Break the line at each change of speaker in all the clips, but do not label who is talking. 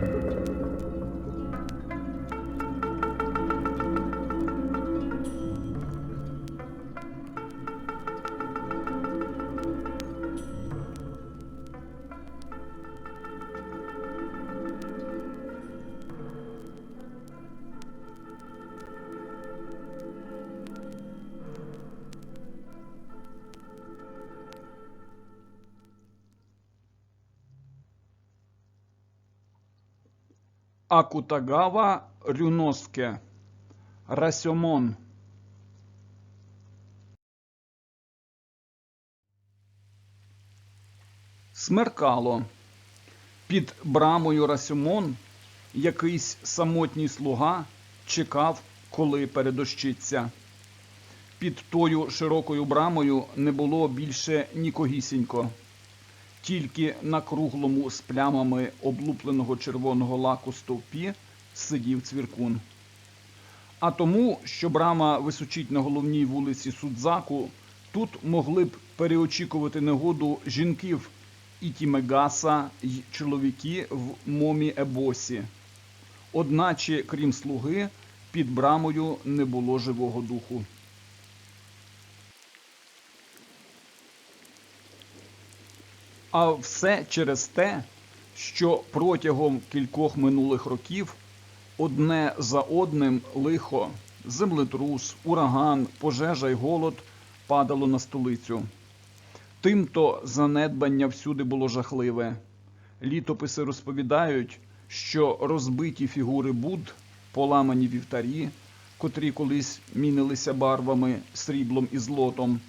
Thank you. Акутагава Рюноске. Расьомон. Смеркало. Під брамою Расьомон якийсь самотній слуга чекав, коли передощиться. Під тою широкою брамою не було більше нікогісінько. Тільки на круглому з плямами облупленого червоного лаку стовпі сидів цвіркун. А тому, що брама височить на головній вулиці Судзаку, тут могли б переочікувати негоду жінків Ітімегаса й чоловіки в момі Ебосі. Одначе, крім слуги, під брамою не було живого духу. А все через те, що протягом кількох минулих років одне за одним лихо, землетрус, ураган, пожежа й голод падало на столицю. Тимто занедбання всюди було жахливе. Літописи розповідають, що розбиті фігури Буд, поламані вівтарі, котрі колись мінилися барвами, сріблом і злотом,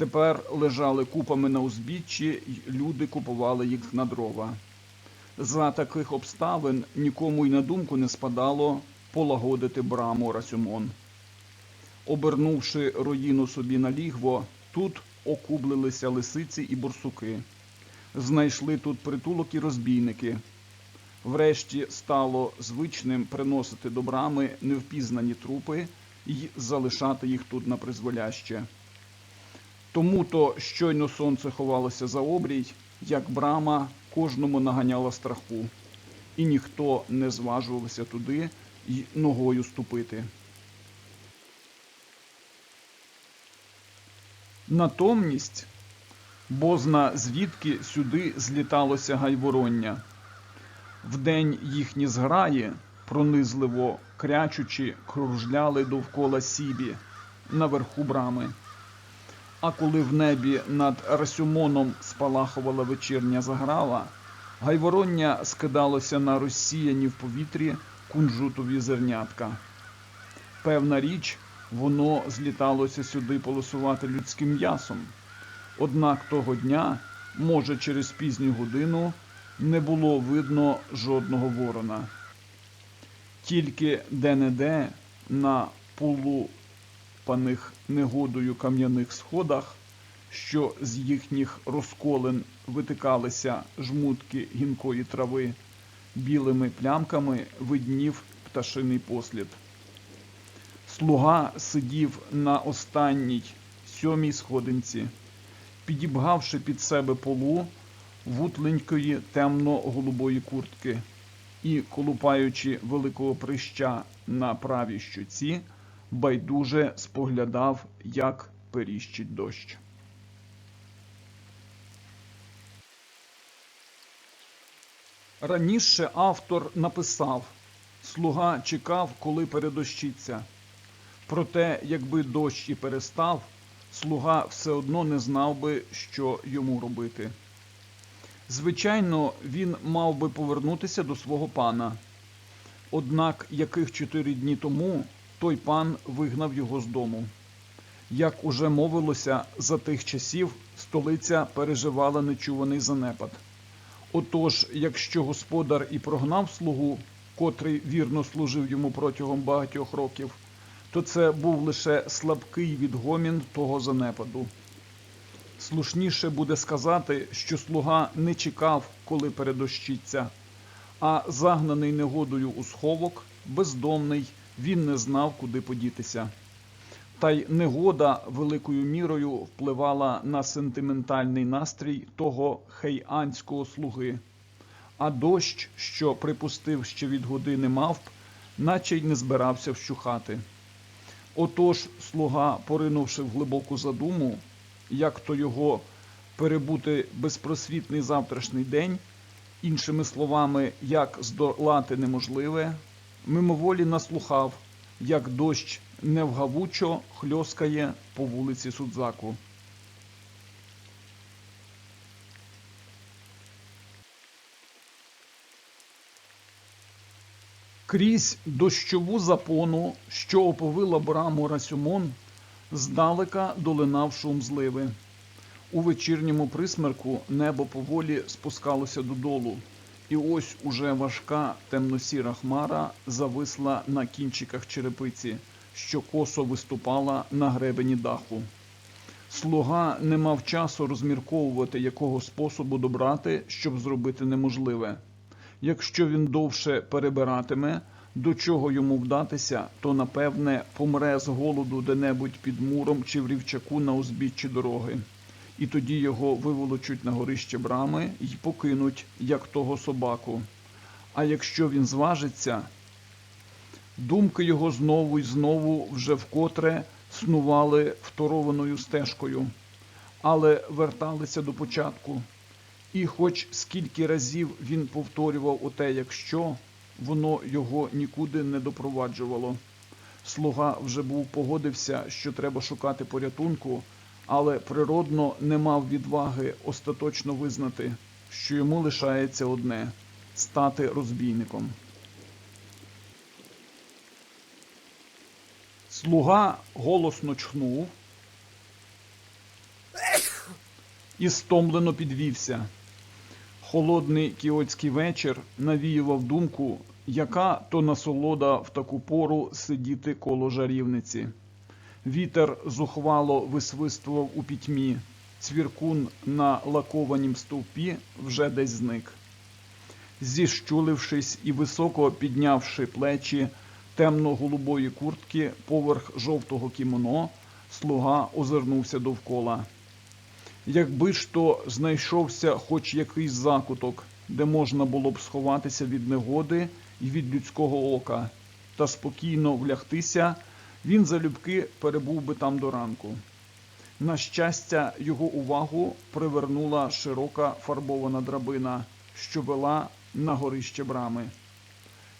тепер лежали купами на узбіччі, люди купували їх на дрова. За таких обставин нікому й на думку не спадало полагодити браму Расюмон. Обернувши руїну собі на лігво, тут окублилися лисиці і бурсуки. Знайшли тут притулок і розбійники. Врешті стало звичним приносити до брами невпізнані трупи і залишати їх тут на призволяще. Тому то щойно сонце ховалося за обрій, як брама кожному наганяла страху, і ніхто не зважувався туди й ногою ступити. Натомність, бозна звідки сюди зліталося гайвороння. Вдень їхні зграї, пронизливо крячучи, кружляли довкола сібі наверху брами. А коли в небі над Расюмоном спалахувала вечірня заграва, гайвороння скидалося на розсіяні в повітрі кунжутові зернятка. Певна річ, воно зліталося сюди полосувати людським м'ясом. Однак того дня, може, через пізню годину, не було видно жодного ворона. Тільки де-не-де на полупаних негодою кам'яних сходах, що з їхніх розколин витикалися жмутки гінкої трави, білими плямками виднів пташиний послід. Слуга сидів на останній сьомій сходинці, підібгавши під себе полу вутленької темно-голубої куртки і, колупаючи великого прища на правій щоці, байдуже споглядав, як періщить дощ. Раніше автор написав Слуга чекав, коли передощиться. Проте, якби дощ і перестав, слуга все одно не знав би, що йому робити. Звичайно, він мав би повернутися до свого пана. Однак, яких чотири дні тому той пан вигнав його з дому. Як уже мовилося, за тих часів столиця переживала нечуваний занепад. Отож, якщо господар і прогнав слугу, котрий вірно служив йому протягом багатьох років, то це був лише слабкий відгомін того занепаду. Слушніше буде сказати, що слуга не чекав, коли передощиться, а загнаний негодою у сховок, бездомний, він не знав, куди подітися. Та й негода великою мірою впливала на сентиментальний настрій того хейанського слуги. а дощ, що припустив ще від години мавп, наче й не збирався вщухати. Отож слуга, поринувши в глибоку задуму, як то його перебути безпросвітний завтрашній день, іншими словами, як здолати неможливе, мимоволі наслухав, як дощ невгавучо хльоскає по вулиці Судзаку. Крізь дощову запону, що оповила браму Расюмон, здалека долинав шум зливи. У вечірньому присмерку небо поволі спускалося додолу, і ось уже важка темно-сіра хмара зависла на кінчиках черепиці, що косо виступала на гребені даху. Слуга не мав часу розмірковувати, якого способу добрати, щоб зробити неможливе. Якщо він довше перебиратиме, до чого йому вдатися, то напевне помре з голоду де-небудь під муром чи в рівчаку на узбіччі дороги. І тоді його виволочуть на горище брами і покинуть, як того собаку. А якщо він зважиться, думки його знову і знову вже вкотре снували второваною стежкою, але верталися до початку. І хоч скільки разів він повторював оте, якщо воно його нікуди не допроваджувало. Слуга вже був погодився, що треба шукати порятунку, але природно не мав відваги остаточно визнати, що йому лишається одне стати розбійником. Слуга голосно чхнув і стомлено підвівся. Холодний кіотський вечір навіював думку, яка то насолода в таку пору сидіти коло жарівниці. Вітер зухвало висвистував у пітьмі, цвіркун на лакованім стовпі вже десь зник. Зіщулившись і високо піднявши плечі темно-голубої куртки поверх жовтого кімоно, слуга озирнувся довкола. Якби ж то знайшовся хоч якийсь закуток, де можна було б сховатися від негоди і від людського ока, та спокійно влягтися, він залюбки перебув би там до ранку. На щастя, його увагу привернула широка фарбована драбина, що вела на горище брами.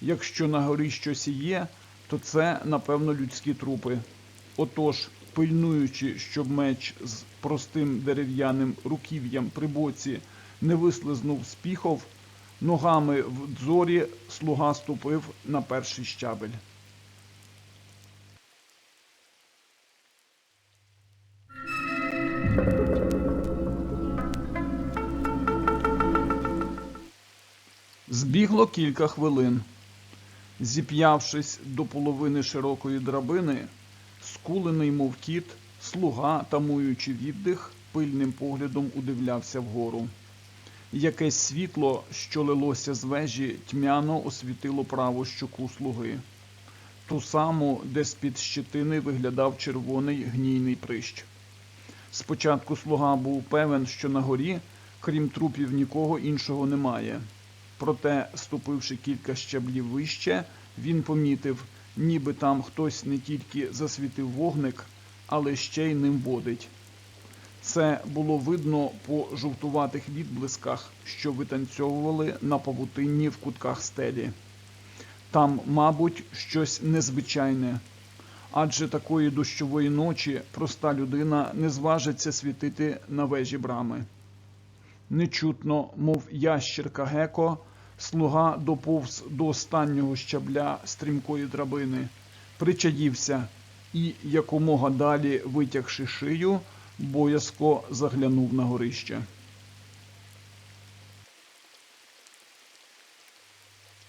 Якщо на горі щось є, то це, напевно, людські трупи. Отож, пильнуючи, щоб меч з простим дерев'яним руків'ям при боці не вислизнув з піхов, ногами в дзорі слуга ступив на перший щабель. Збігло кілька хвилин. Зіп'явшись до половини широкої драбини, скулений, мов кіт, слуга, тамуючи віддих, пильним поглядом удивлявся вгору. Якесь світло, що лилося з вежі, тьмяно освітило праву щоку слуги. Ту саму, де з-під щетини виглядав червоний гнійний прищ. Спочатку слуга був певен, що на горі, крім трупів, нікого іншого немає. Проте, ступивши кілька щаблів вище, він помітив, ніби там хтось не тільки засвітив вогник, але ще й ним водить. Це було видно по жовтуватих відблисках, що витанцьовували на павутинні в кутках стелі. Там, мабуть, щось незвичайне, адже такої дощової ночі проста людина не зважиться світити на вежі брами. Нечутно, мов ящерка геко, слуга доповз до останнього щабля стрімкої драбини, причаївся і, якомога далі витягши шию, боязко заглянув на горище.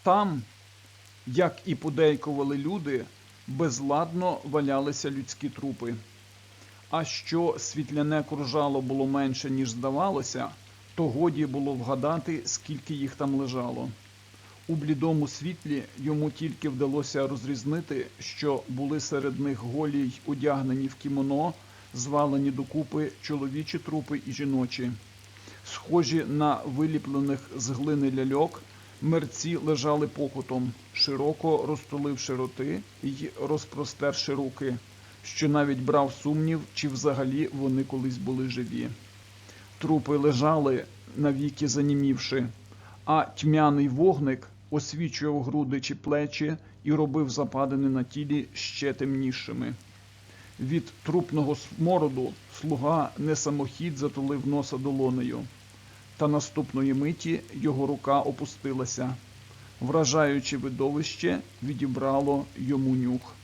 Там, як і подейкували люди, безладно валялися людські трупи. А що світляне кружало було менше, ніж здавалося, то годі було вгадати, скільки їх там лежало. У блідому світлі йому тільки вдалося розрізнити, що були серед них голі й одягнені в кімоно, звалені докупи чоловічі трупи і жіночі. Схожі на виліплених з глини ляльок, мерці лежали покутом, широко розтуливши роти й розпростерши руки, що навіть брав сумнів, чи взагалі вони колись були живі. Трупи лежали, навіки занімівши, а тьмяний вогник освічував груди чи плечі і робив западини на тілі ще темнішими. Від трупного смороду слуга не самохід затулив носа долонею, та наступної миті його рука опустилася. Вражаюче видовище відібрало йому нюх.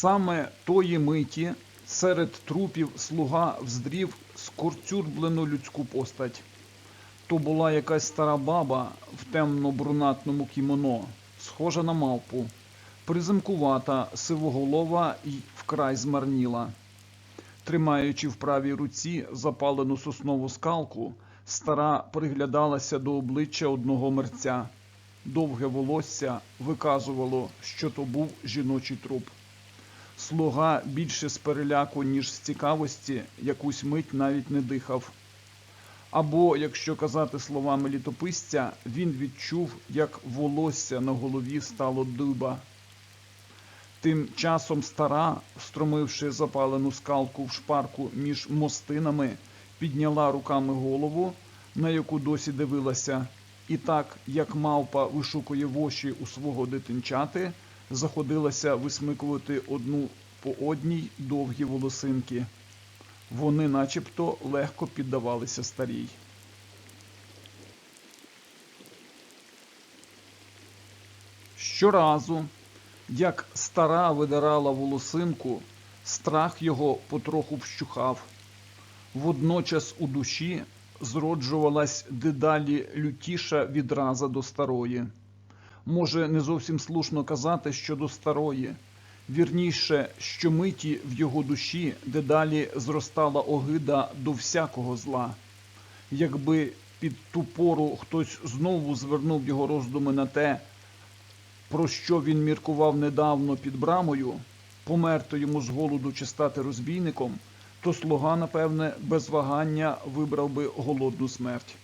Саме тої миті серед трупів слуга вздрів скорцюрблену людську постать. То була якась стара баба в темно-брунатному кімоно, схожа на мавпу, приземкувата, сивоголова і вкрай змарніла. Тримаючи в правій руці запалену соснову скалку, стара приглядалася до обличчя одного мерця. Довге волосся виказувало, що то був жіночий труп. Слуга більше з переляку, ніж з цікавості, якусь мить навіть не дихав. Або, якщо казати словами літописця, він відчув, як волосся на голові стало дуба. Тим часом стара, встромивши запалену скалку в шпарку між мостинами, підняла руками голову, на яку досі дивилася, і так, як мавпа вишукує воші у свого дитинчати, заходилася висмикувати одну по одній довгі волосинки. Вони начебто легко піддавалися старій. Щоразу, як стара видирала волосинку, страх його потроху вщухав. Водночас у душі зроджувалась дедалі лютіша відраза до старої. Може, не зовсім слушно казати, що до старої. Вірніше, що миті в його душі дедалі зростала огида до всякого зла. Якби під ту пору хтось знову звернув його роздуми на те, про що він міркував недавно під брамою, померти йому з голоду чи стати розбійником, то слуга, напевне, без вагання вибрав би голодну смерть.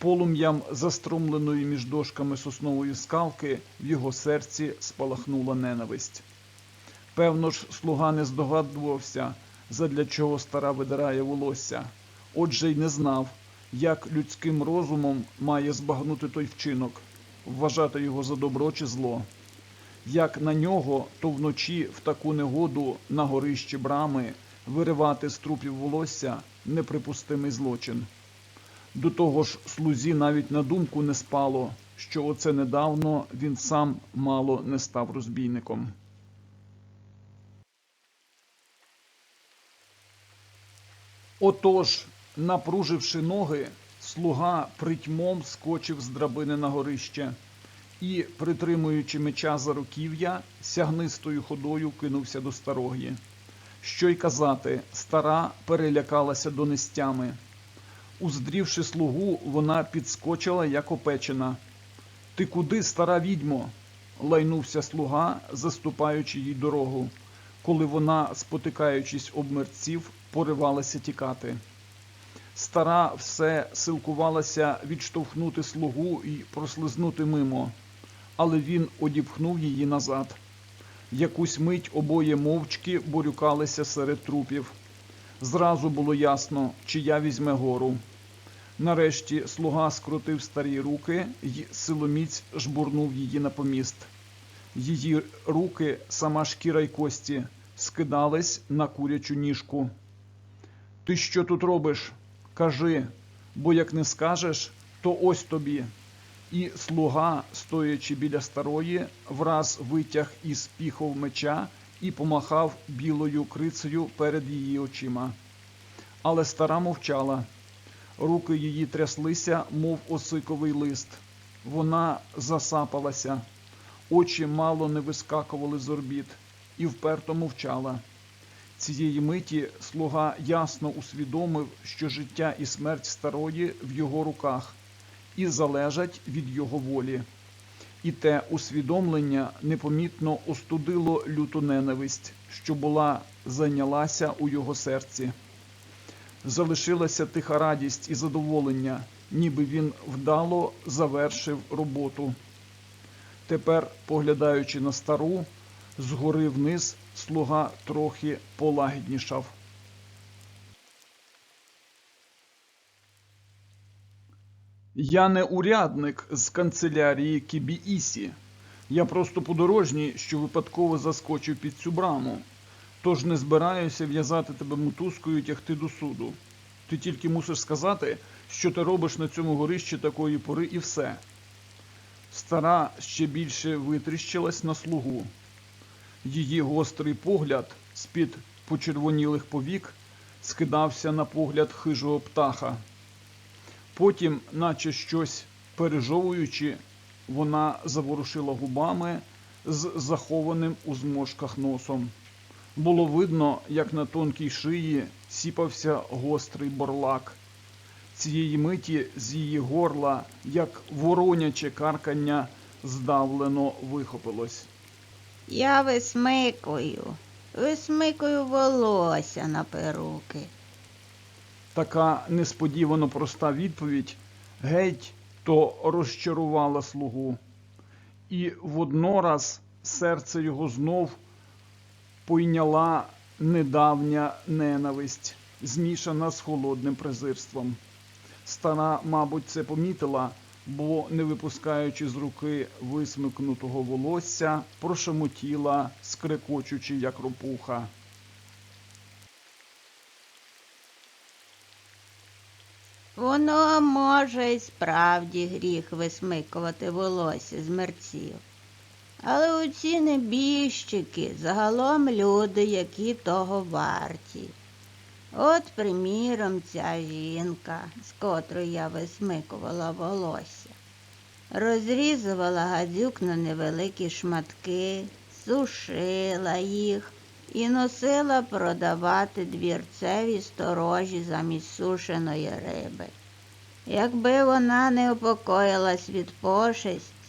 Полум'ям заструмленої між дошками соснової скалки в його серці спалахнула ненависть. Певно ж, слуга не здогадувався, задля чого стара видирає волосся, отже й не знав, як людським розумом має збагнути той вчинок, вважати його за добро чи зло. Як на нього, то вночі в таку негоду на горищі брами виривати з трупів волосся неприпустимий злочин. До того ж, слузі навіть на думку не спало, що оце недавно він сам мало не став розбійником. Отож, напруживши ноги, слуга притьмом скочив з драбини на горище і, притримуючи меча за руків'я, сягнистою ходою кинувся до старої. Що й казати, стара перелякалася донестями. Уздрівши слугу, вона підскочила, як опечена. Ти куди, стара відьмо? лайнувся слуга, заступаючи їй дорогу, коли вона, спотикаючись об мерців, поривалася тікати. Стара все силкувалася відштовхнути слугу і прослизнути мимо, але він одіпхнув її назад. Якусь мить обоє мовчки борюкалися серед трупів. Зразу було ясно, чия візьме гору. Нарешті слуга скрутив старі руки й силоміць жбурнув її на поміст. Її руки, сама шкіра й кості, скидались на курячу ніжку. Ти що тут робиш? Кажи, бо як не скажеш, то ось тобі. І слуга, стоячи біля старої, враз витяг із піхов меча і помахав білою крицею перед її очима. Але стара мовчала. Руки її тряслися, мов осиковий лист. Вона засапалася. очі мало не вискакували з орбіт, і вперто мовчала. Цієї миті слуга ясно усвідомив, що життя і смерть старої в його руках і залежать від його волі. І те усвідомлення непомітно остудило люту ненависть, що була зайнялася у його серці. Залишилася тиха радість і задоволення, ніби він вдало завершив роботу. Тепер, поглядаючи на стару, згори вниз слуга трохи полагіднішав. Я не урядник з канцелярії Кібіісі. Я просто подорожній, що випадково заскочив під цю браму. Тож не збираюся в'язати тебе мотузкою і тягти до суду. Ти тільки мусиш сказати, що ти робиш на цьому горищі такої пори, і все. Стара ще більше витріщилась на слугу. Її гострий погляд з-під почервонілих повік скидався на погляд хижого птаха. Потім, наче щось пережовуючи, вона заворушила губами з захованим у зморшках носом. Було видно, як на тонкій шиї сіпався гострий борлак. Цієї миті з її горла, як вороняче каркання, здавлено вихопилось.
Я висмикую, висмикую волосся на перуки.
Така несподівано проста відповідь геть то розчарувала слугу, і воднораз серце його знов пойняла недавня ненависть, змішана з холодним презирством. Стара, мабуть, це помітила, бо, не випускаючи з руки висмикнутого волосся, прошемотіла, скрекочучи, як ропуха.
Воно може й справді гріх висмикувати волосся з мерців. Але оці небіжчики загалом люди, які того варті. От, приміром, ця жінка, з котрої я висмикувала волосся, розрізувала гадюк на невеликі шматки, сушила їх і носила продавати двірцеві сторожі замість сушеної риби. Якби вона не упокоїлась від пошесті,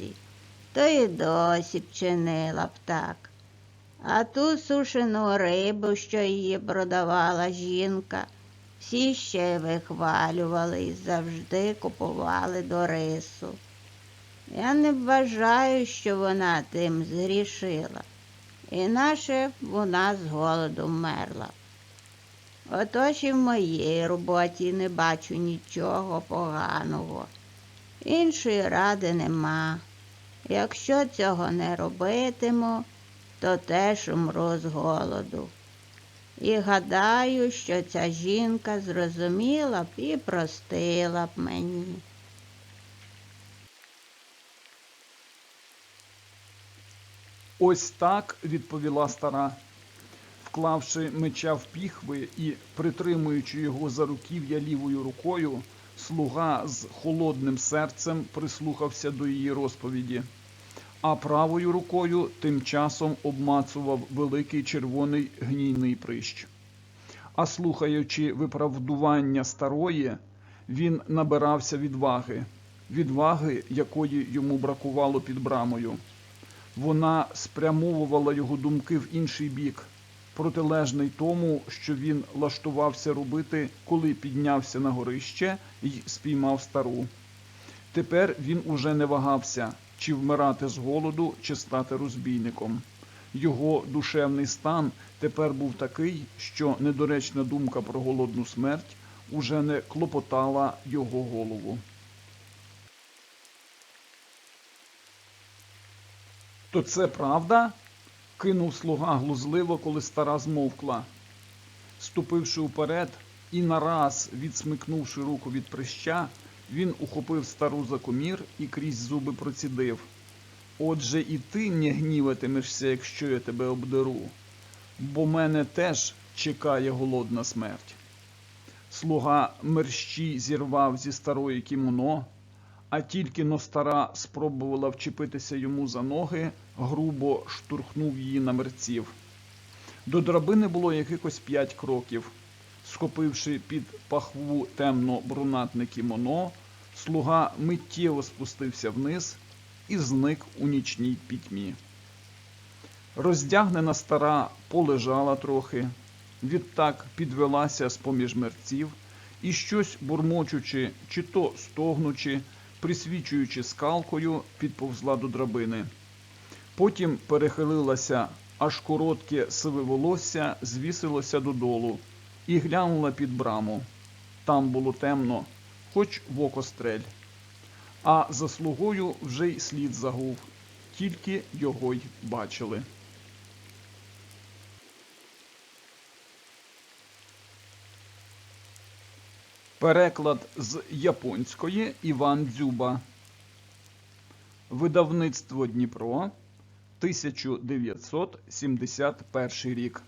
то й досі б чинила б так. А ту сушену рибу, що її продавала жінка, всі ще вихвалювали і завжди купували до рису. Я не вважаю, що вона тим згрішила, іначе б вона з голоду вмерла. Отож і в моїй роботі не бачу нічого поганого. Іншої ради нема. Якщо цього не робитиму, то теж умру з голоду. І гадаю, що ця жінка зрозуміла б і простила б мені.
Ось так відповіла стара, вклавши меча в піхви і притримуючи його за руків'я лівою рукою, слуга з холодним серцем прислухався до її розповіді, а правою рукою тим часом обмацував великий червоний гнійний прищ. А слухаючи виправдування старої, він набирався відваги, відваги, якої йому бракувало під брамою. Вона спрямовувала його думки в інший бік, протилежний тому, що він лаштувався робити, коли піднявся на горище і спіймав стару. Тепер він уже не вагався, чи вмирати з голоду, чи стати розбійником. Його душевний стан тепер був такий, що недоречна думка про голодну смерть уже не клопотала його голову. То це правда? Кинув слуга глузливо, коли стара змовкла. Ступивши вперед і нараз відсмикнувши руку від прища, він ухопив стару за комір і крізь зуби процідив. Отже, і ти не гніватимешся, якщо я тебе обдеру, бо мене теж чекає голодна смерть. Слуга мерщій зірвав зі старої кімоно, а тільки но стара спробувала вчепитися йому за ноги, грубо штурхнув її на мерців. До драбини було якихось п'ять кроків. Схопивши під пахву темно-брунатне кімоно, слуга миттєво спустився вниз і зник у нічній пітьмі. Роздягнена стара полежала трохи, відтак підвелася з поміж мерців і щось бурмочучи, чи то стогнучи, присвічуючи скалкою, підповзла до драбини. Потім перехилилася, аж коротке сиве волосся звісилося додолу і глянула під браму. Там було темно, хоч в око стрель. А за слугою вже й слід загув, тільки його й бачили. Переклад з японської Іван Дзюба. Видавництво Дніпро 1971 рік.